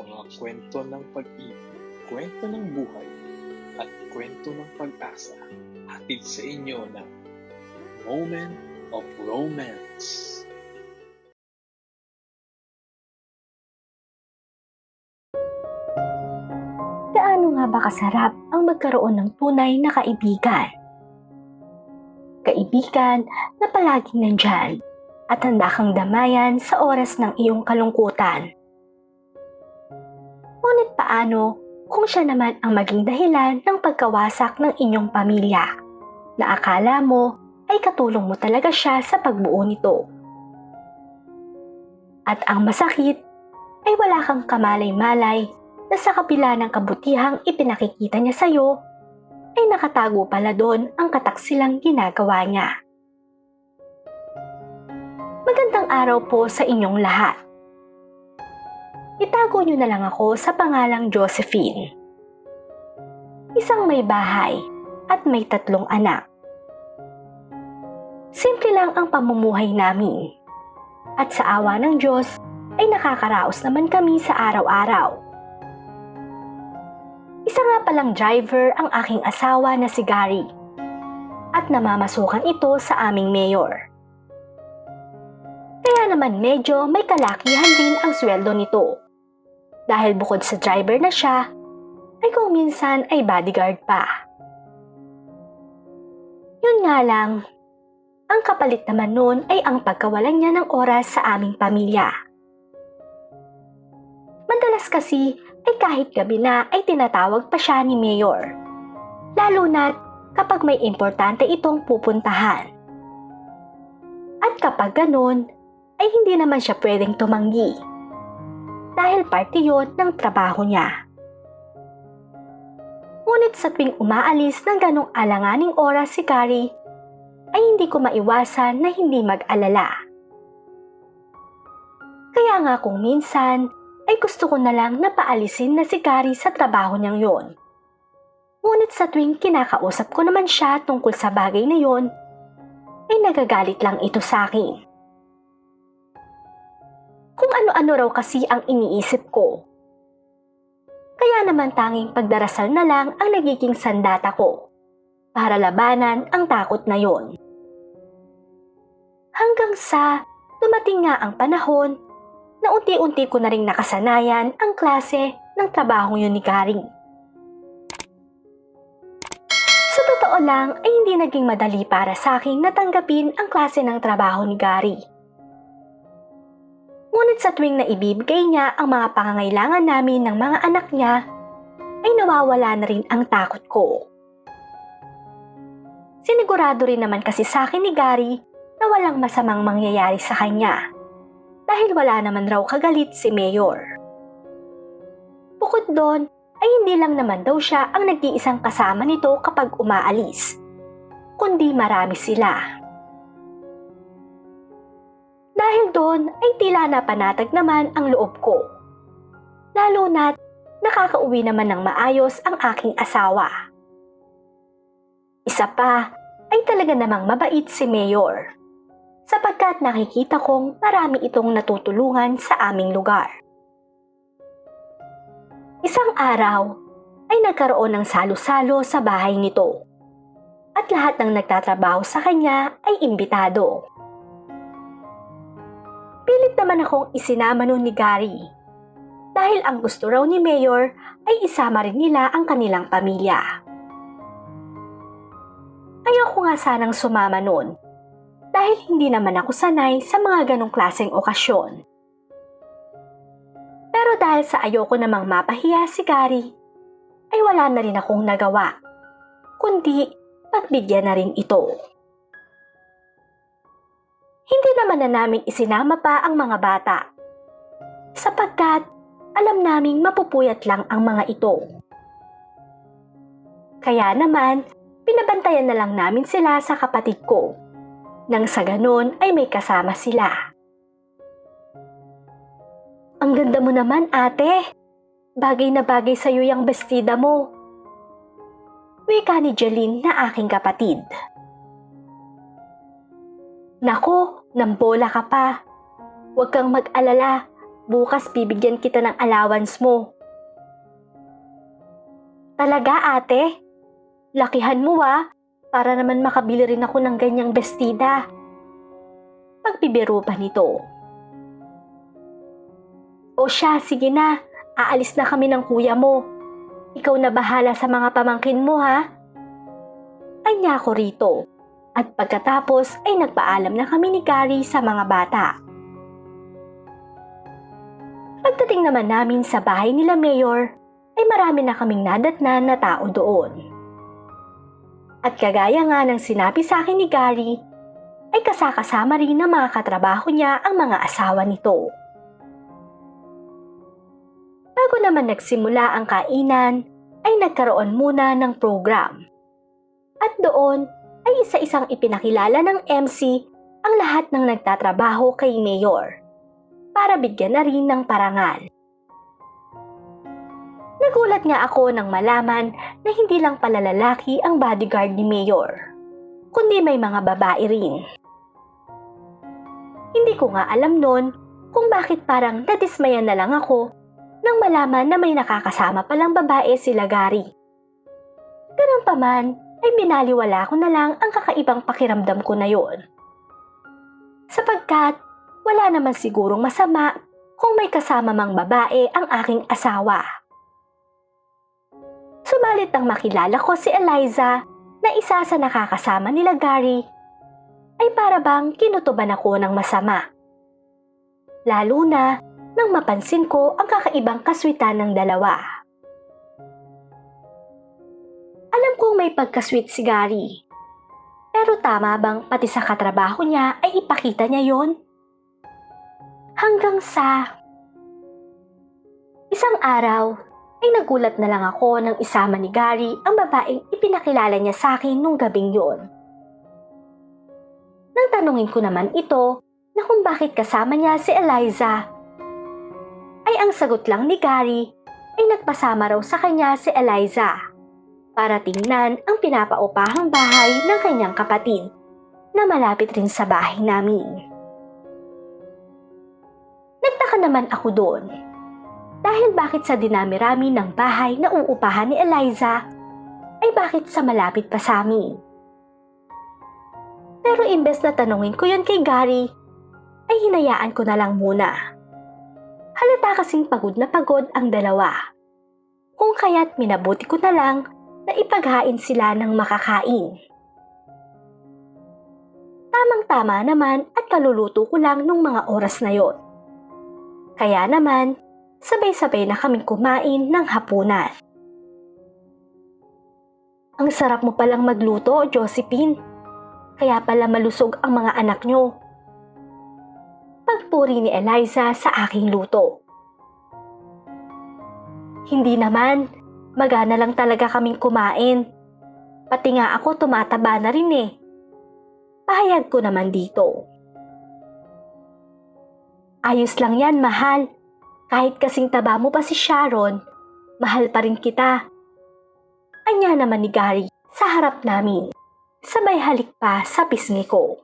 mga kwento ng pag-ibig, kwento ng buhay, at kwento ng pag-asa hatid sa inyo ng Moment of Romance. Gaano nga ba kasarap ang magkaroon ng tunay na kaibigan? Kaibigan na palaging nandyan at handa kang damayan sa oras ng iyong kalungkutan. Paano kung siya naman ang maging dahilan ng pagkawasak ng inyong pamilya na akala mo ay katulong mo talaga siya sa pagbuo nito? At ang masakit ay wala kang kamalay-malay na sa kabila ng kabutihang ipinakikita niya sa'yo, ay nakatago pala doon ang kataksilang ginagawa niya. Magandang araw po sa inyong lahat. Itago niyo na lang ako sa pangalang Josephine. Isang may bahay at may tatlong anak. Simple lang ang pamumuhay namin. At sa awa ng Diyos ay nakakaraos naman kami sa araw-araw. Isa nga palang driver ang aking asawa na si Gary at namamasukan ito sa aming mayor. Kaya naman medyo may kalakihan din ang sweldo nito. Dahil bukod sa driver na siya, ay kung minsan ay bodyguard pa. Yun nga lang, ang kapalit naman noon ay ang pagkawalan niya ng oras sa aming pamilya. Madalas kasi ay kahit gabi na ay tinatawag pa siya ni Mayor. Lalo na kapag may importante itong pupuntahan. At kapag ganun, ay hindi naman siya pwedeng tumanggi. Dahil parte yon ng trabaho niya. Ngunit sa tuwing umaalis ng ganong alanganing oras si Gary, ay hindi ko maiwasan na hindi mag-alala. Kaya nga kung minsan ay gusto ko na lang na paalisin na si Gary sa trabaho niyang yon. Ngunit sa tuwing kinakausap ko naman siya tungkol sa bagay na yon, ay nagagalit lang ito sa akin. Ano-ano raw kasi ang iniisip ko. Kaya naman tanging pagdarasal na lang ang nagiging sandata ko para labanan ang takot na yon. Hanggang sa dumating nga ang panahon na unti-unti ko na rin nakasanayan ang klase ng trabaho yun ni Gary. Sa totoo lang ay hindi naging madali para sa akin natanggapin ang klase ng trabaho ni Gary. Ngunit sa tuwing naibibigay niya ang mga pangangailangan namin ng mga anak niya, ay nawawala na rin ang takot ko. Sinigurado rin naman kasi sa akin ni Gary na walang masamang mangyayari sa kanya dahil wala naman raw kagalit si Mayor. Bukod doon, ay hindi lang naman daw siya ang nag-iisang kasama nito kapag umaalis, kundi marami sila. Dahil doon ay tila napanatag naman ang loob ko. Lalo na't nakakauwi naman ng maayos ang aking asawa. Isa pa ay talaga namang mabait si Mayor sapagkat nakikita kong marami itong natutulungan sa aming lugar. Isang araw ay nagkaroon ng salo-salo sa bahay nito at lahat ng nagtatrabaho sa kanya ay imbitado. Pilit naman akong isinama nun ni Gary dahil ang gusto raw ni Mayor ay isama rin nila ang kanilang pamilya. Ayaw ko nga sanang sumama nun dahil hindi naman ako sanay sa mga ganong klaseng okasyon. Pero dahil sa ayoko namang mapahiya si Gary, ay wala na rin akong nagawa, kundi pagbigyan na rin ito. Hindi naman na namin isinama pa ang mga bata, sapagkat alam naming mapupuyat lang ang mga ito. Kaya naman, pinabantayan na lang namin sila sa kapatid ko, nang sa ganon ay may kasama sila. Ang ganda mo naman, ate. Bagay na bagay sa'yo yung bestida mo. Wika ni Jeline na aking kapatid. Nako, nambola ka pa. Huwag kang mag-alala Bukas bibigyan kita ng allowance mo. Talaga ate? Lakihan mo ah, para naman makabili rin ako ng ganyang bestida. Pagbibiro pa nito. O siya, sige na, aalis na kami ng kuya mo. Ikaw na bahala sa mga pamangkin mo ha. Anya ko rito. At pagkatapos ay nagpaalam na kami ni Gary sa mga bata. Pagdating naman namin sa bahay nila Mayor, ay marami na kaming nadatnan na tao doon. At kagaya nga ng sinabi sa akin ni Gary, ay kasakasama rin ng mga katrabaho niya ang mga asawa nito. Bago naman nagsimula ang kainan, ay nagkaroon muna ng program. At doon ay isa-isang ipinakilala ng MC ang lahat ng nagtatrabaho kay Mayor para bigyan na rin ng parangal. Nagulat nga ako nang malaman na hindi lang pala lalaki ang bodyguard ni Mayor, kundi may mga babae rin. Hindi ko nga alam noon kung bakit parang nadismaya na lang ako nang malaman na may nakakasama palang babae sila Gary. Ganun pa man, ay binaliwala ko na lang ang kakaibang pakiramdam ko na yon. Sapagkat wala naman sigurong masama kung may kasama mang babae ang aking asawa. Subalit nang makilala ko si Eliza na isa sa nakakasama nila Gary, ay para bang kinutuban ako ng masama. Lalo na nang mapansin ko ang kakaibang kaswitan ng dalawa. May pagkasweet si Gary. Pero tama bang pati sa katrabaho niya ay ipakita niya yon? Hanggang sa... Isang araw, ay nagulat na lang ako nang isama ni Gary ang babaeng ipinakilala niya sa akin nung gabing yon. Nang tanungin ko naman ito na kung bakit kasama niya si Eliza, ay ang sagot lang ni Gary ay nagpasama raw sa kanya si Eliza para tingnan ang pinapaupahang bahay ng kanyang kapatid na malapit rin sa bahay namin. Nagtaka naman ako doon dahil bakit sa dinami-rami ng bahay na uupahan ni Eliza ay bakit sa malapit pa sa amin. Pero imbes na tanungin ko yun kay Gary, ay hinayaan ko na lang muna. Halata kasing pagod na pagod ang dalawa. Kung kaya't minabuti ko na lang na ipaghain sila ng makakain. Tamang-tama naman at kaluluto ko lang nung mga oras na yon. Kaya naman, sabay-sabay na kaming kumain ng hapunan. Ang sarap mo palang magluto, Josephine. Kaya pala malusog ang mga anak nyo. Pagpuri ni Eliza sa aking luto. Hindi naman, magana lang talaga kaming kumain. Pati nga ako tumataba na rin eh. Pahayag ko naman dito. Ayos lang yan, mahal. Kahit kasing taba mo pa si Sharon, mahal pa rin kita. Anya naman ni Gary sa harap namin. Sabay halik pa sa pisngi ko.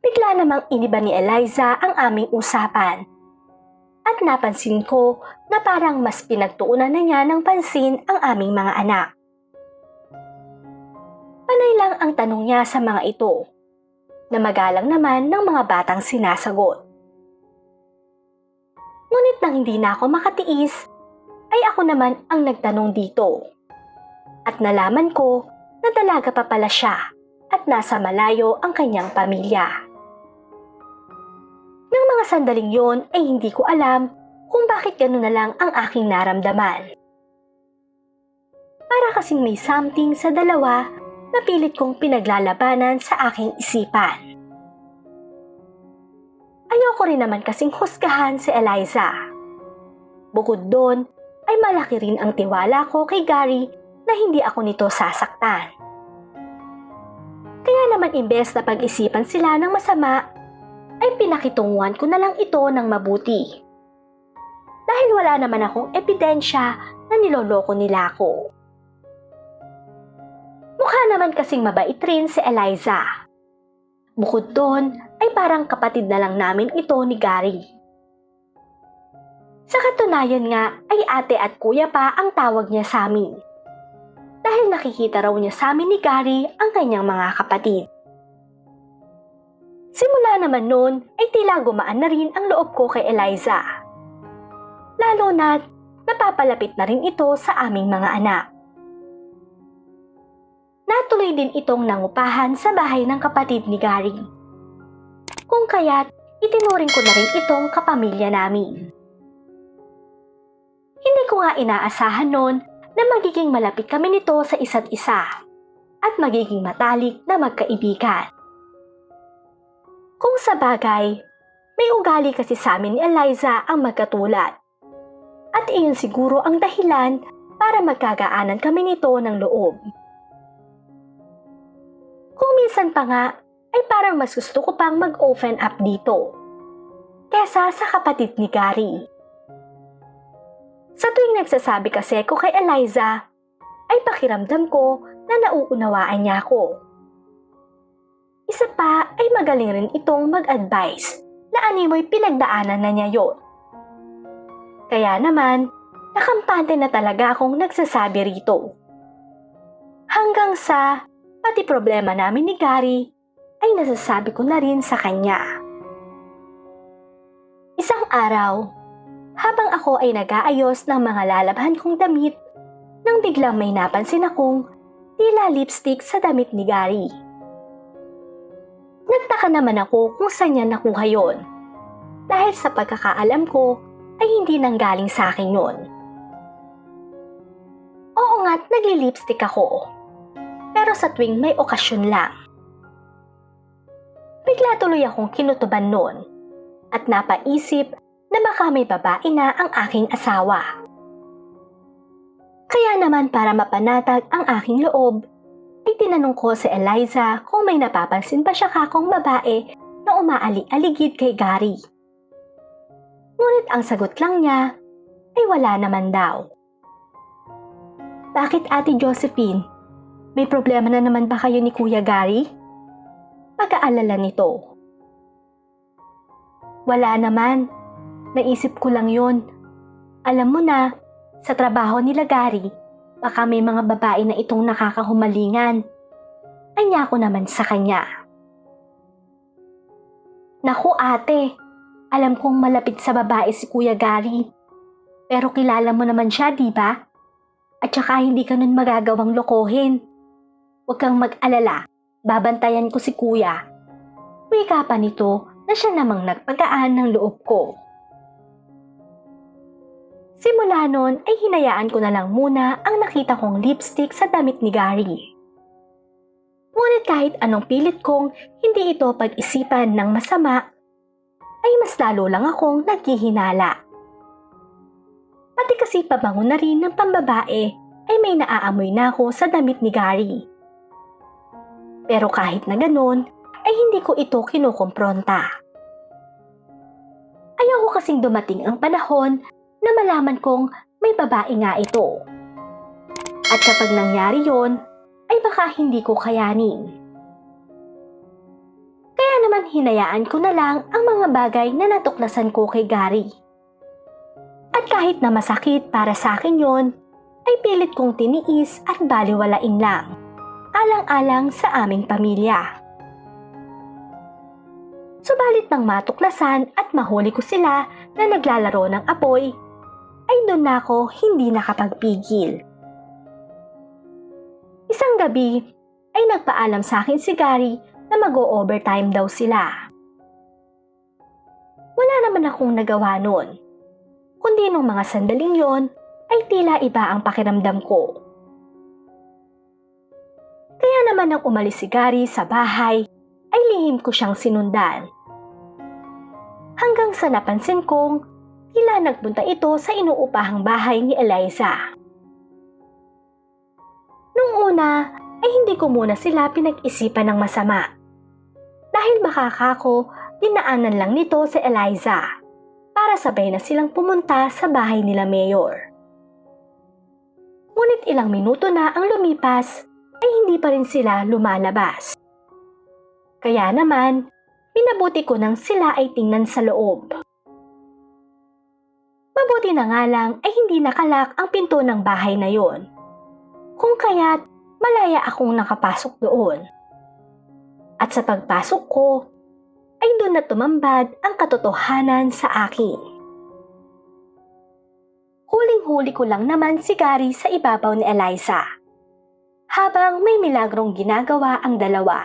Bigla namang iniba ni Eliza ang aming usapan. At napansin ko na parang mas pinagtuunan na niya ng pansin ang aming mga anak. Panay lang ang tanong niya sa mga ito, na magalang naman ng mga batang sinasagot. Ngunit nang hindi na ako makatiis, ay ako naman ang nagtanong dito. At nalaman ko na dalaga pa pala siya at nasa malayo ang kanyang pamilya. Nang mga sandaling yon ay hindi ko alam kung bakit gano'n na lang ang aking naramdaman. Para kasing may something sa dalawa na pilit kong pinaglalabanan sa aking isipan. Ayoko rin naman kasing husgahan si Eliza. Bukod doon, ay malaki rin ang tiwala ko kay Gary na hindi ako nito sasaktan. Kaya naman imbes na pag-isipan sila ng masama, ay pinakitunguhan ko na lang ito ng mabuti. Dahil wala naman akong ebidensya na niloloko nila ako. Mukha naman kasing mabait rin si Eliza. Bukod doon, ay parang kapatid na lang namin ito ni Gary. Sa katunayan nga ay ate at kuya pa ang tawag niya sa amin. Dahil nakikita raw niya sa amin ni Gary ang kanyang mga kapatid. Naman noon ay tila gumaan na rin ang loob ko kay Eliza. Lalo na napapalapit na rin ito sa aming mga anak. Natuloy din itong nangupahan sa bahay ng kapatid ni Gary. Kung kaya't itinuring ko na rin itong kapamilya namin. Hindi ko nga inaasahan noon na magiging malapit kami nito sa isa't isa at magiging matalik na magkaibigan. Kung sa bagay, may ugali kasi sa amin ni Eliza ang magkatulad. At iyon siguro ang dahilan para magkagaanan kami nito ng loob. Kung minsan pa nga, ay parang mas gusto ko pang mag-open up dito. Kesa sa kapatid ni Gary. Sa tuwing nagsasabi kasi ko kay Eliza, ay pakiramdam ko na nauunawaan niya ako. Isa pa ay magaling rin itong mag-advise na animoy pinagdaanan na niya yon. Kaya naman, nakampante na talaga akong nagsasabi rito. Hanggang sa pati problema namin ni Gary ay nasasabi ko na rin sa kanya. Isang araw, habang ako ay nag-aayos ng mga lalabhan kong damit, nang biglang may napansin akong tila lipstick sa damit ni Gary. Nagtaka naman ako kung saan niya nakuha yon. Dahil sa pagkakaalam ko ay hindi nanggaling sa akin yon. Oo nga't nagli-lipstick ako. Pero sa tuwing may okasyon lang. Bigla tuloy akong kinutuban noon at napaisip na baka may babae na ang aking asawa. Kaya naman para mapanatag ang aking loob, ay tinanong ko si Eliza kung may napapansin ba siya kakong babae na umaali-aligid kay Gary. Ngunit ang sagot lang niya ay wala naman daw. Bakit Ate Josephine? May problema na naman ba kayo ni Kuya Gary? Pag-aalala nito. Wala naman. Naisip ko lang yon. Alam mo na, sa trabaho nila Gary, baka may mga babae na itong nakakahumalingan. Anya ko naman sa kanya. Naku ate, alam kong malapit sa babae si Kuya Gary. Pero kilala mo naman siya, di ba? At saka hindi ka nun magagawang lokohin. Huwag kang mag-alala, babantayan ko si Kuya. Wika pa nito na siya namang nagpagaan ng loob ko. Simula noon ay hinayaan ko na lang muna ang nakita kong lipstick sa damit ni Gary. Ngunit kahit anong pilit kong hindi ito pag-isipan ng masama, ay mas lalo lang akong naghihinala. Pati kasi pabango na rin ng pambabae ay may naaamoy na ako sa damit ni Gary. Pero kahit na ganun, ay hindi ko ito kinukompronta. Ayaw ko kasing dumating ang panahon na malaman kong may babae nga ito. At kapag nangyari yon, ay baka hindi ko kayanin. Kaya naman hinayaan ko na lang ang mga bagay na natuklasan ko kay Gary. At kahit na masakit para sa akin yon, ay pilit kong tiniis at baliwalain lang, alang-alang sa aming pamilya. Subalit nang matuklasan at mahuli ko sila na naglalaro ng apoy, ay doon na ako hindi nakapagpigil. Isang gabi ay nagpaalam sa akin si Gary na mag-o-overtime daw sila. Wala naman akong nagawa noon. Kundi nung mga sandaling yon ay tila iba ang pakiramdam ko. Kaya naman nang umalis si Gary sa bahay, ay lihim ko siyang sinundan. Hanggang sa napansin kong tila nagpunta ito sa inuupahang bahay ni Eliza. Nung una, ay hindi ko muna sila pinag-isipan ng masama. Dahil baka kako, dinaanan lang nito si Eliza para sabay na silang pumunta sa bahay nila Mayor. Ngunit ilang minuto na ang lumipas ay hindi pa rin sila lumalabas. Kaya naman, pinabuti ko nang sila ay tingnan sa loob. Mabuti na nga lang ay hindi nakalak ang pinto ng bahay na yon. Kung kaya't malaya akong nakapasok doon. At sa pagpasok ko, ay doon na tumambad ang katotohanan sa akin. Huling-huli ko lang naman si Gary sa ibabaw ni Eliza. Habang may milagrong ginagawa ang dalawa.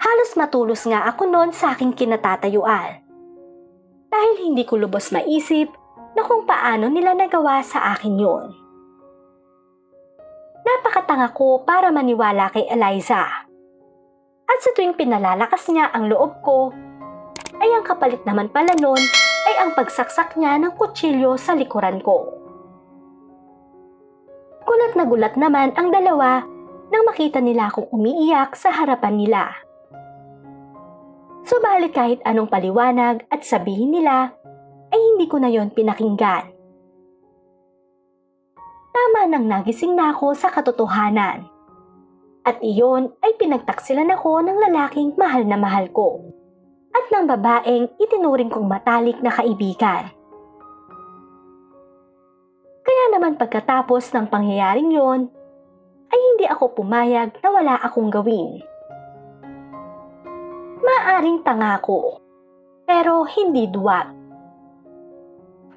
Halos matulos nga ako noon sa aking kinatatayuan. Dahil hindi ko lubos maisip na kung paano nila nagawa sa akin yon. Napakatanga ko para maniwala kay Eliza. At sa tuwing pinalalakas niya ang loob ko, ay ang kapalit naman pala nun ay ang pagsaksak niya ng kutsilyo sa likuran ko. Gulat na gulat naman ang dalawa nang makita nila akong umiiyak sa harapan nila. Subalit kahit anong paliwanag at sabihin nila, ay hindi ko na yon pinakinggan. Tama nang nagising na ako sa katotohanan. At iyon ay pinagtaksilan ako ng lalaking mahal na mahal ko. At ng babaeng itinuring kong matalik na kaibigan. Kaya naman pagkatapos ng pangyayaring yon, ay hindi ako pumayag na wala akong gawin. Maaring tanga ko, pero hindi duwag.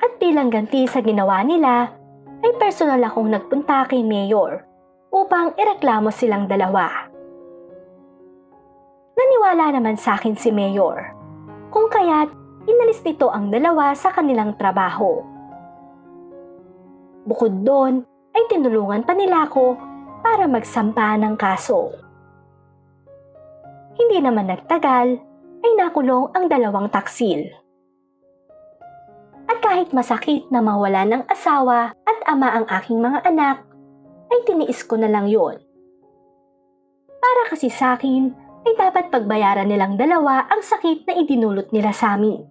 At bilang ganti sa ginawa nila, ay personal akong nagpunta kay Mayor upang ireklamo silang dalawa. Naniwala naman sa akin si Mayor, kung kaya't inalis nito ang dalawa sa kanilang trabaho. Bukod doon, ay tinulungan pa nila ako para magsampa ng kaso. Hindi naman nagtagal, ay nakulong ang dalawang taksil. At kahit masakit na mawala ng asawa at ama ang aking mga anak, ay tiniis ko na lang yon. Para kasi sa akin, ay dapat pagbayaran nilang dalawa ang sakit na idinulot nila sa amin.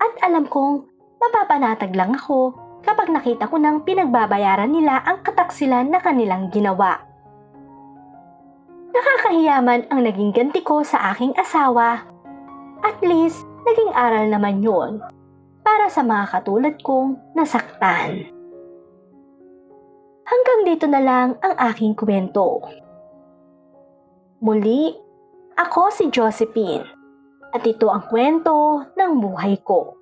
At alam kong mapapanatag lang ako kapag nakita ko nang pinagbabayaran nila ang kataksilan na kanilang ginawa. Nakakahiyaman ang naging ganti ko sa aking asawa. At least, naging aral naman yon para sa mga katulad kong nasaktan. Hanggang dito na lang ang aking kwento. Muli, ako si Josephine at ito ang kwento ng buhay ko.